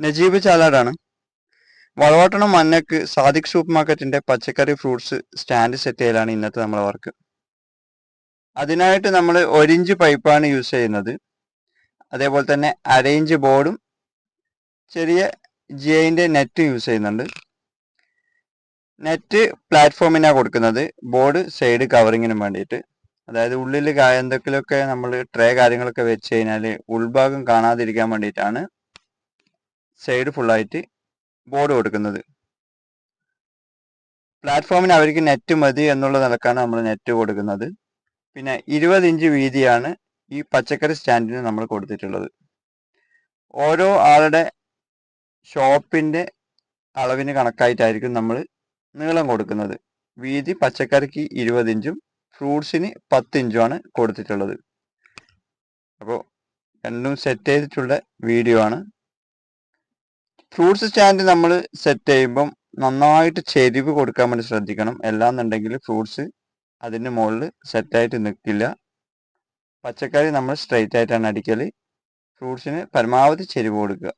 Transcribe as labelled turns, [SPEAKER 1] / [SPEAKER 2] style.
[SPEAKER 1] നജീബ് ചാലാടാണ് വളവട്ടണം മന്നക്ക് സാദിഖ് സൂപ്പർ മാർക്കറ്റിന്റെ പച്ചക്കറി ഫ്രൂട്ട്സ് സ്റ്റാൻഡ് സെറ്റ് ചെയ്യലാണ് ഇന്നത്തെ നമ്മളെ വർക്ക് അതിനായിട്ട് നമ്മൾ ഒരിഞ്ച് പൈപ്പാണ് യൂസ് ചെയ്യുന്നത്. അതേപോലെ തന്നെ അരയിഞ്ച് ബോർഡും ചെറിയ ജിഐന്റെ നെറ്റ് യൂസ് ചെയ്യുന്നുണ്ട്. നെറ്റ് പ്ലാറ്റ്ഫോമിനാണ് കൊടുക്കുന്നത്. ബോർഡ് സൈഡ് കവറിങ്ങിനും വേണ്ടിയിട്ട്. അതായത് ഉള്ളിൽ എന്തെങ്കിലുമൊക്കെ നമ്മൾ ട്രേ കാര്യങ്ങളൊക്കെ വെച്ച് കഴിഞ്ഞാൽ ഉൾഭാഗം കാണാതിരിക്കാൻ വേണ്ടിയിട്ടാണ് സൈഡ് ഫുള്ളായിട്ട് ബോർഡ് കൊടുക്കുന്നത്. പ്ലാറ്റ്ഫോമിന് അവർക്ക് നെറ്റ് മതി എന്നുള്ള നിലക്കാണ് നമ്മൾ നെറ്റ് കൊടുക്കുന്നത്. പിന്നെ ഇരുപത് ഇഞ്ച് വീതിയാണ് ഈ പച്ചക്കറി സ്റ്റാൻഡിന് നമ്മൾ കൊടുത്തിട്ടുള്ളത്. ഓരോ ആളുടെ ഷോപ്പിന്റെ അളവിന് കണക്കായിട്ടായിരിക്കും നമ്മൾ നീളം കൊടുക്കുന്നത്. വീതി പച്ചക്കറിക്ക് ഇരുപത് ഇഞ്ചും ഫ്രൂട്ട്സിന് പത്ത് ഇഞ്ചുമാണ് കൊടുത്തിട്ടുള്ളത്. അപ്പോൾ രണ്ടും സെറ്റ് ചെയ്തിട്ടുള്ള വീഡിയോ ആണ്. ഫ്രൂട്ട്സ് സ്റ്റാൻഡ് നമ്മൾ സെറ്റ് ചെയ്യുമ്പം നന്നായിട്ട് ചെരിവ് കൊടുക്കാൻ വേണ്ടി ശ്രദ്ധിക്കണം. എല്ലാന്നുണ്ടെങ്കിൽ ഫ്രൂട്ട്സ് അതിന്റെ മുകളിൽ സെറ്റായിട്ട് നിൽക്കില്ല. പച്ചക്കറി നമ്മൾ സ്ട്രെയിറ്റ് ആയിട്ടാണ് അടിക്കൽ ഫ്രൂട്ട്സിന് പരമാവധി ചെരിവ് കൊടുക്കുക.